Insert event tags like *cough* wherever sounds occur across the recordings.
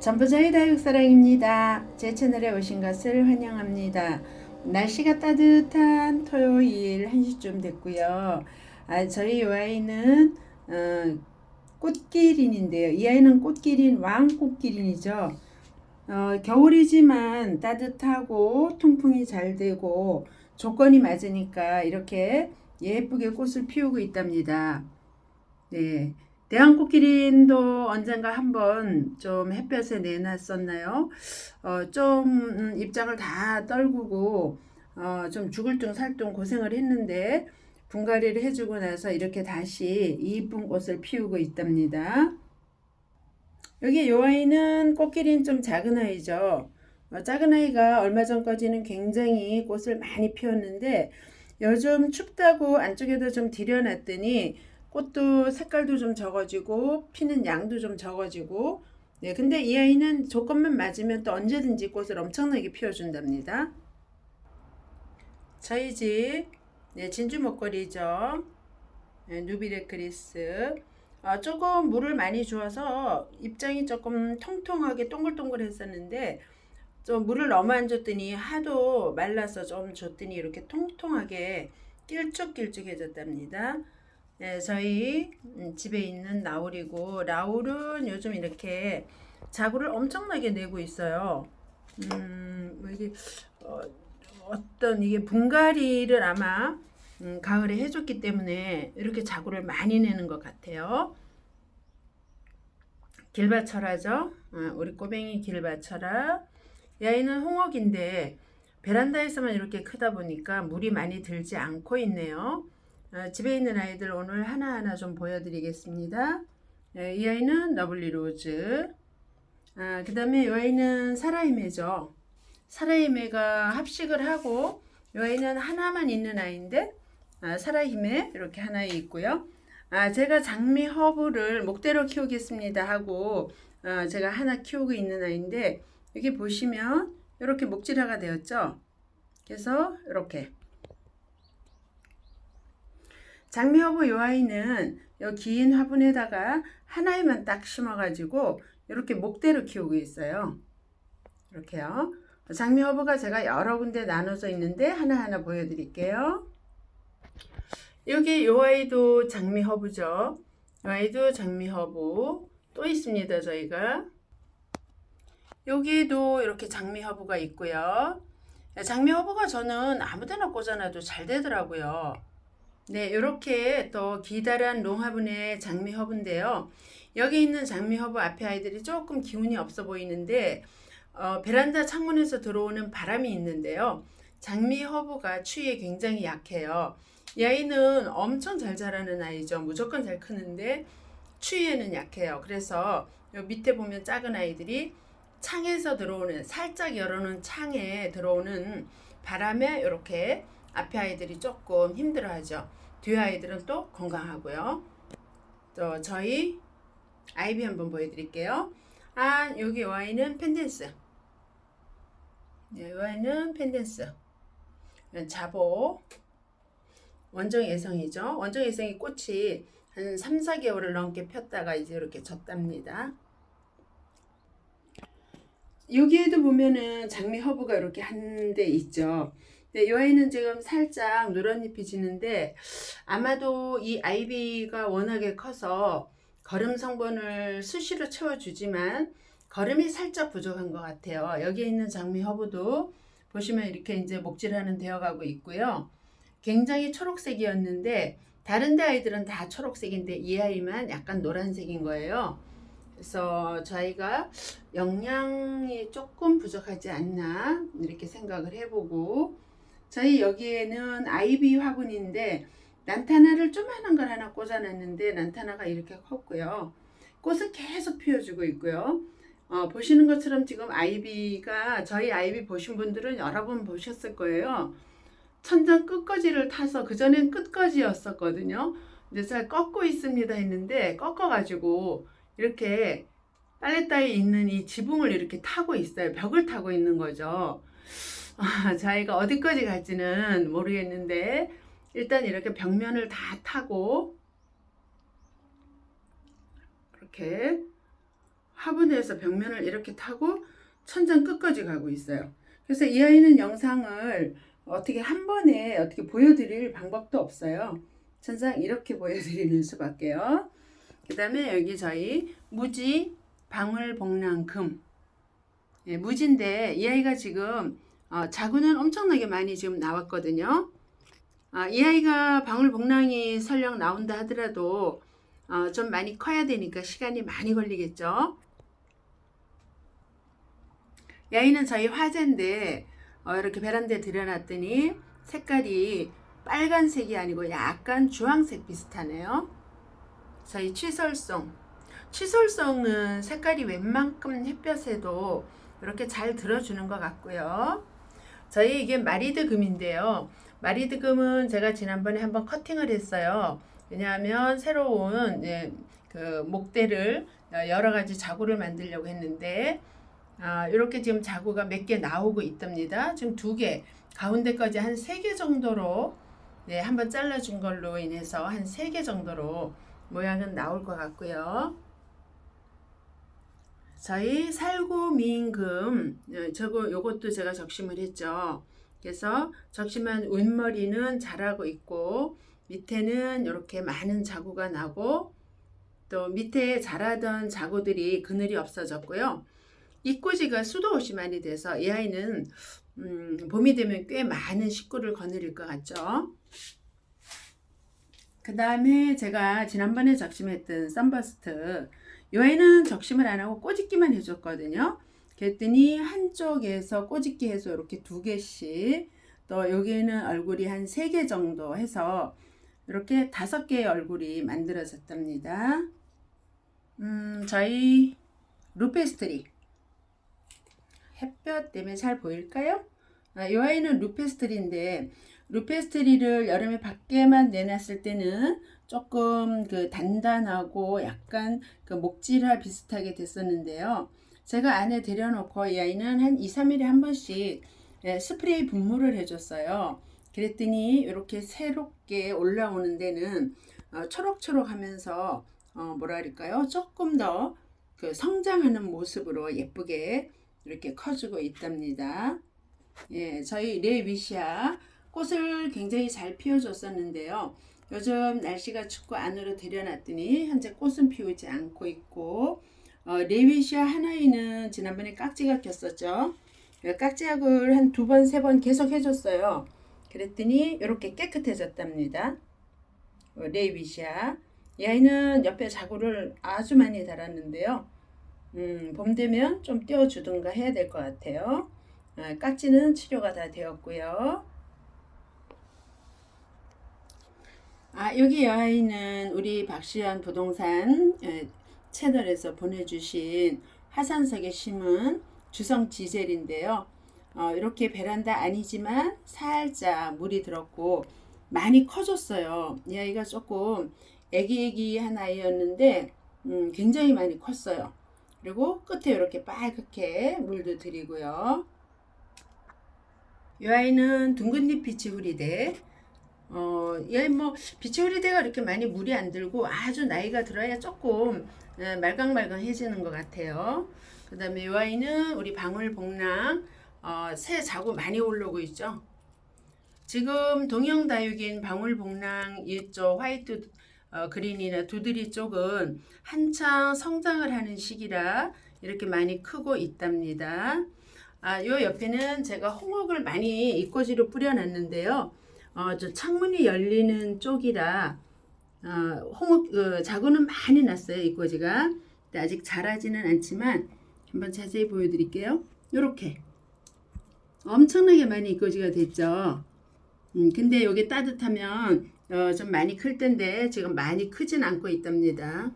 전부자의 다육사랑입니다. 제 채널에 오신 것을 환영합니다. 날씨가 따뜻한 토요일 1시쯤 됐고요. 아, 저희 이 아이는 어, 꽃기린인데요. 이 아이는 꽃기린 왕꽃기린이죠. 어, 겨울이지만 따뜻하고 통풍이 잘 되고 조건이 맞으니까 이렇게 예쁘게 꽃을 피우고 있답니다. 네. 대왕꽃기린도 언젠가 한번 좀 햇볕에 내놨었나요? 어, 좀 음, 입장을 다 떨구고 어, 좀 죽을 둥 살둥 고생을 했는데 분갈이를 해주고 나서 이렇게 다시 이쁜 꽃을 피우고 있답니다. 여기 요 아이는 꽃기린 좀 작은 아이죠. 어, 작은 아이가 얼마 전까지는 굉장히 꽃을 많이 피웠는데 요즘 춥다고 안쪽에다 좀 들여놨더니 꽃도 색깔도 좀 적어지고 피는 양도 좀 적어지고. 네 근데 이 아이는 조건만 맞으면 또 언제든지 꽃을 엄청나게 피워준답니다. 저희 집 네, 진주 목걸이죠 네, 누비레 크리스. 아, 조금 물을 많이 주어서 입장이 조금 통통하게 동글동글 했었는데 좀 물을 너무 안 줬더니 하도 말라서 좀 줬더니 이렇게 통통하게 길쭉길쭉해졌답니다. 네, 저희 음, 집에 있는 라울이고 라울은 요즘 이렇게 자구를 엄청나게 내고 있어요. 음, 뭐 이게 어, 어떤 이게 분갈이를 아마 음, 가을에 해줬기 때문에 이렇게 자구를 많이 내는 것 같아요. 길바철하죠. 어, 우리 꼬맹이 길바철아. 이 아이는 홍옥인데 베란다에서만 이렇게 크다 보니까 물이 많이 들지 않고 있네요. 어, 집에 있는 아이들 오늘 하나하나 좀 보여드리겠습니다. 네, 이 아이는 러블리 로즈. 아, 그 다음에 이 아이는 사라이메죠. 사라이메가 합식을 하고 이 아이는 하나만 있는 아이인데 아, 사라이메 이렇게 하나 있고요. 아, 제가 장미 허브를 목대로 키우겠습니다 하고 아, 제가 하나 키우고 있는 아이인데 여기 보시면 이렇게 목질화가 되었죠. 그래서 이렇게 장미허브 요 아이는 요긴 화분에다가 하나에만 딱 심어가지고 이렇게 목대로 키우고 있어요. 이렇게요. 장미허브가 제가 여러 군데 나눠져 있는데 하나하나 보여드릴게요. 여기 요 아이도 장미허브죠. 요 아이도 장미허브 또 있습니다 저희가. 여기에도 이렇게 장미허브가 있고요. 장미허브가 저는 아무데나 꽂아놔도 잘 되더라고요. 네, 이렇게 또 기다란 롱화분의 장미 허브인데요. 여기 있는 장미 허브 앞에 아이들이 조금 기운이 없어 보이는데 어, 베란다 창문에서 들어오는 바람이 있는데요. 장미 허브가 추위에 굉장히 약해요. 이 아이는 엄청 잘 자라는 아이죠. 무조건 잘 크는데 추위에는 약해요. 그래서 요 밑에 보면 작은 아이들이 창에서 들어오는 살짝 열어놓은 창에 들어오는 바람에 이렇게 앞에 아이들이 조금 힘들어하죠. 뒤에 아이들은 또 건강하고요. 또 저희 아이비 한번 보여드릴게요. 아 여기 요 아이는 펜댄스. 네, 요 아이는 펜댄스. 자보. 원정 예성이죠. 원정 예성이 꽃이 한 3, 4개월을 넘게 폈다가 이제 이렇게 졌답니다. 여기에도 보면은 장미 허브가 이렇게 한 대 있죠. 네, 이 아이는 지금 살짝 노란 잎이 지는데 아마도 이 아이비가 워낙에 커서 거름 성분을 수시로 채워주지만 거름이 살짝 부족한 것 같아요. 여기에 있는 장미 허브도 보시면 이렇게 이제 목질하는 되어가고 있고요. 굉장히 초록색이었는데 다른 데 아이들은 다 초록색인데 이 아이만 약간 노란색인 거예요. 그래서 저희가 영양이 조금 부족하지 않나 이렇게 생각을 해보고 저희 여기에는 아이비 화분인데 난타나를 조그만한 걸 하나 꽂아놨는데 난타나가 이렇게 컸고요. 꽃은 계속 피워주고 있고요. 어, 보시는 것처럼 지금 아이비가 저희 아이비 보신 분들은 여러 번 보셨을 거예요. 천장 끝까지를 타서 그전엔 끝까지였었거든요. 근데 잘 꺾고 있습니다 했는데 꺾어가지고 이렇게 빨래따에 있는 이 지붕을 이렇게 타고 있어요. 벽을 타고 있는 거죠. 아, *laughs* 자기가 어디까지 갈지는 모르겠는데 일단 이렇게 벽면을 다 타고 이렇게 화분에서 벽면을 이렇게 타고 천장 끝까지 가고 있어요. 그래서 이 아이는 영상을 어떻게 한 번에 어떻게 보여드릴 방법도 없어요. 천장 이렇게 보여드리는 수밖에요. 그 다음에 여기 저희 무지 방울복랑금 예, 무지인데 이 아이가 지금 어, 자구는 엄청나게 많이 지금 나왔거든요. 아, 이 아이가 방울복랑이 설령 나온다 하더라도 어, 좀 많이 커야 되니까 시간이 많이 걸리겠죠. 이 아이는 저희 화재인데 어, 이렇게 베란다에 들여놨더니 색깔이 빨간색이 아니고 약간 주황색 비슷하네요. 저희 취설송. 취설송은 색깔이 웬만큼 햇볕에도 이렇게 잘 들어주는 것 같고요. 저희 이게 마리드 금인데요. 마리드 금은 제가 지난번에 한번 커팅을 했어요. 왜냐하면 새로운 예, 그 목대를 여러 가지 자구를 만들려고 했는데 아, 이렇게 지금 자구가 몇 개 나오고 있답니다. 지금 두 개, 가운데까지 한 세 개 정도로 네, 한번 잘라준 걸로 인해서 한 세 개 정도로 모양은 나올 것 같고요. 저희 살구민금 예, 저거 요것도 제가 적심을 했죠. 그래서 적심한 윗머리는 자라고 있고 밑에는 이렇게 많은 자구가 나고 또 밑에 자라던 자구들이 그늘이 없어졌고요. 입꼬지가 수도 없이 많이 돼서 이 아이는 음, 봄이 되면 꽤 많은 식구를 거느릴 것 같죠. 그 다음에 제가 지난번에 적심했던 썬버스트 이 아이는 적심을 안 하고 꼬집기만 해줬거든요. 그랬더니 한쪽에서 꼬집기 해서 이렇게 두 개씩 또 여기에는 얼굴이 한 세 개 정도 해서 이렇게 다섯 개의 얼굴이 만들어졌답니다. 음, 저희 루페스트리 햇볕 때문에 잘 보일까요? 아, 이 아이는 루페스트리인데 루페스트리를 여름에 밖에만 내놨을 때는 조금 그 단단하고 약간 그 목질화 비슷하게 됐었는데요. 제가 안에 들여놓고 이 아이는 한 2, 3일에 한 번씩 예, 스프레이 분무를 해줬어요. 그랬더니 이렇게 새롭게 올라오는 데는 어, 초록초록 하면서 어, 뭐라 할까요? 조금 더 그 성장하는 모습으로 예쁘게 이렇게 커지고 있답니다. 예, 저희 레위시아 꽃을 굉장히 잘 피워줬었는데요. 요즘 날씨가 춥고 안으로 들여놨더니 현재 꽃은 피우지 않고 있고 어, 레위시아 하나이는 지난번에 깍지가 꼈었죠. 예, 깍지약을 한 두 번, 세 번 계속 해줬어요. 그랬더니 이렇게 깨끗해졌답니다. 어, 레위시아. 이 아이는 옆에 자구를 아주 많이 달았는데요. 음, 봄 되면 좀 떼어주든가 해야 될 것 같아요. 아, 깍지는 치료가 다 되었고요. 아, 여기 이 아이는 우리 박시연 부동산 예, 채널에서 보내주신 화산석에 심은 주성 지젤인데요. 어, 이렇게 베란다 아니지만 살짝 물이 들었고 많이 커졌어요. 이 아이가 조금 애기애기한 아이였는데 음, 굉장히 많이 컸어요. 그리고 끝에 이렇게 빨갛게 물도 드리고요. 이 아이는 둥근잎 비치우리대. 어, 이 아이 뭐 비치우리대가 이렇게 많이 물이 안 들고 아주 나이가 들어야 조금 어, 말캉말캉해지는 것 같아요. 그 다음에 이 아이는 우리 방울복랑 어, 새 자구 많이 올라오고 있죠. 지금 동영다육인 방울복랑 이쪽 화이트 어, 그린이나 두드리 쪽은 한창 성장을 하는 시기라 이렇게 많이 크고 있답니다. 아, 요 옆에는 제가 홍옥을 많이 이꼬지로 뿌려놨는데요. 어, 저 창문이 열리는 쪽이라 어, 홍옥 어, 자구는 많이 났어요 이 꼬지가. 근데 아직 자라지는 않지만 한번 자세히 보여드릴게요. 요렇게 엄청나게 많이 이 꼬지가 됐죠. 음, 근데 여기 따뜻하면 어, 좀 많이 클 텐데 지금 많이 크진 않고 있답니다.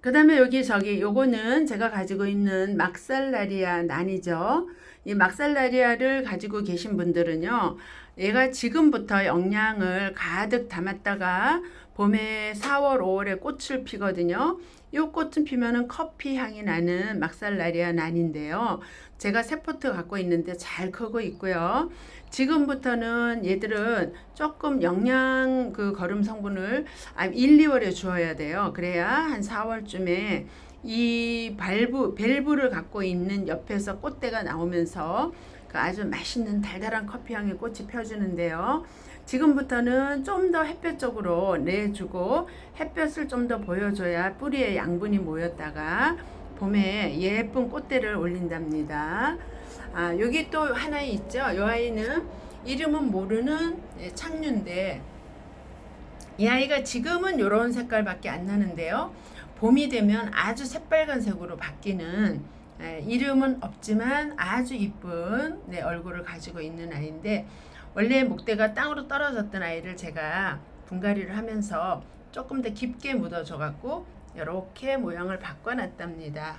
그 다음에 여기 저기 요거는 제가 가지고 있는 막살라리아 난이죠. 이 막살라리아를 가지고 계신 분들은요. 얘가 지금부터 영양을 가득 담았다가 봄에 4월, 5월에 꽃을 피거든요. 이 꽃은 피면은 커피 향이 나는 막살라리아 난인데요. 제가 세 포트 갖고 있는데 잘 크고 있고요. 지금부터는 얘들은 조금 영양 그 거름 성분을 1, 2월에 주어야 돼요. 그래야 한 4월쯤에 이 발부 밸브를 갖고 있는 옆에서 꽃대가 나오면서 그 아주 맛있는 달달한 커피 향의 꽃이 펴주는데요. 지금부터는 좀 더 햇볕 쪽으로 내주고 햇볕을 좀 더 보여줘야 뿌리에 양분이 모였다가 봄에 예쁜 꽃대를 올린답니다. 아, 여기 또 하나 있죠. 이 아이는 이름은 모르는 예, 창류인데 이 아이가 지금은 이런 색깔밖에 안 나는데요. 봄이 되면 아주 새빨간색으로 바뀌는 예, 이름은 없지만 아주 이쁜 네, 얼굴을 가지고 있는 아이인데 원래 목대가 땅으로 떨어졌던 아이를 제가 분갈이를 하면서 조금 더 깊게 묻어줘 갖고 이렇게 모양을 바꿔놨답니다.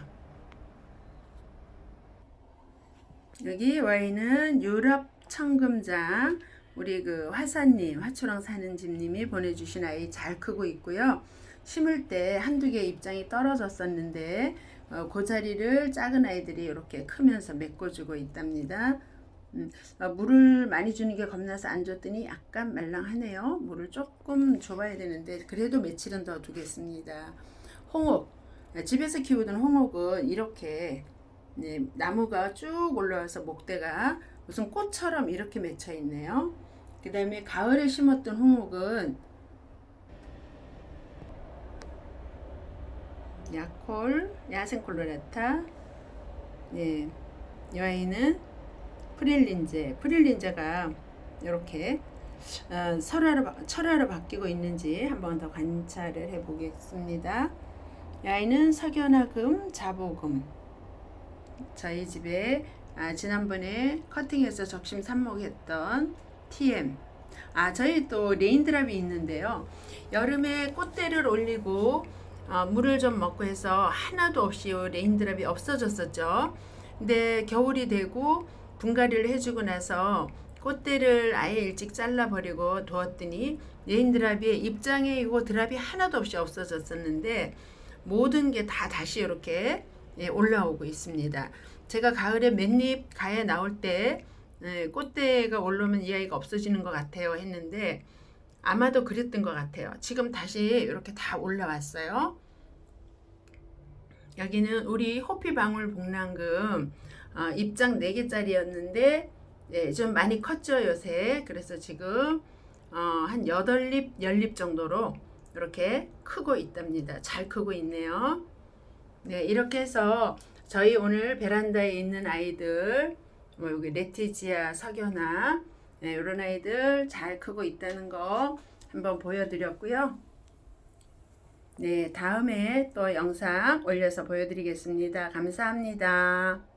여기 와인은 유럽 청금장 우리 그 화사님 화초랑 사는 집님이 보내주신 아이 잘 크고 있고요. 심을 때 한두 개 입장이 떨어졌었는데 어, 그 자리를 작은 아이들이 이렇게 크면서 메꿔주고 있답니다. 음, 어, 물을 많이 주는 게 겁나서 안 줬더니 약간 말랑하네요. 물을 조금 줘봐야 되는데 그래도 며칠은 더 두겠습니다. 홍옥 집에서 키우던 홍옥은 이렇게 네, 나무가 쭉 올라와서 목대가 무슨 꽃처럼 이렇게 맺혀 있네요. 그 다음에 가을에 심었던 홍옥은 야콜, 야생 콜로라타, 네, 이 아이는 프릴린제, 프릴린제가 이렇게 어, 설화로, 바- 철화로 바뀌고 있는지 한번 더 관찰을 해보겠습니다. 이 아이는 석연화금, 자보금. 저희 집에 아, 지난번에 커팅해서 적심 삽목했던 TM. 아, 저희 또 레인드랍이 있는데요. 여름에 꽃대를 올리고 어, 물을 좀 먹고 해서 하나도 없이 요 레인드랍이 없어졌었죠. 근데 겨울이 되고 분갈이를 해주고 나서 꽃대를 아예 일찍 잘라버리고 두었더니 레인드랍이 입장에 이거 드랍이 하나도 없이 없어졌었는데 모든 게 다 다시 이렇게 예, 올라오고 있습니다. 제가 가을에 맨잎 가에 나올 때 예, 꽃대가 올라오면 이 아이가 없어지는 것 같아요 했는데 아마도 그랬던 것 같아요. 지금 다시 이렇게 다 올라왔어요. 여기는 우리 호피방울 복랑금 어, 입장 4개짜리였는데 예, 좀 많이 컸죠 요새. 그래서 지금 어, 한 8립, 10립 정도로 이렇게 크고 있답니다. 잘 크고 있네요. 네, 이렇게 해서 저희 오늘 베란다에 있는 아이들, 뭐 여기 레티지아, 석연아, 네, 이런 아이들 잘 크고 있다는 거 한번 보여드렸고요. 네, 다음에 또 영상 올려서 보여드리겠습니다. 감사합니다.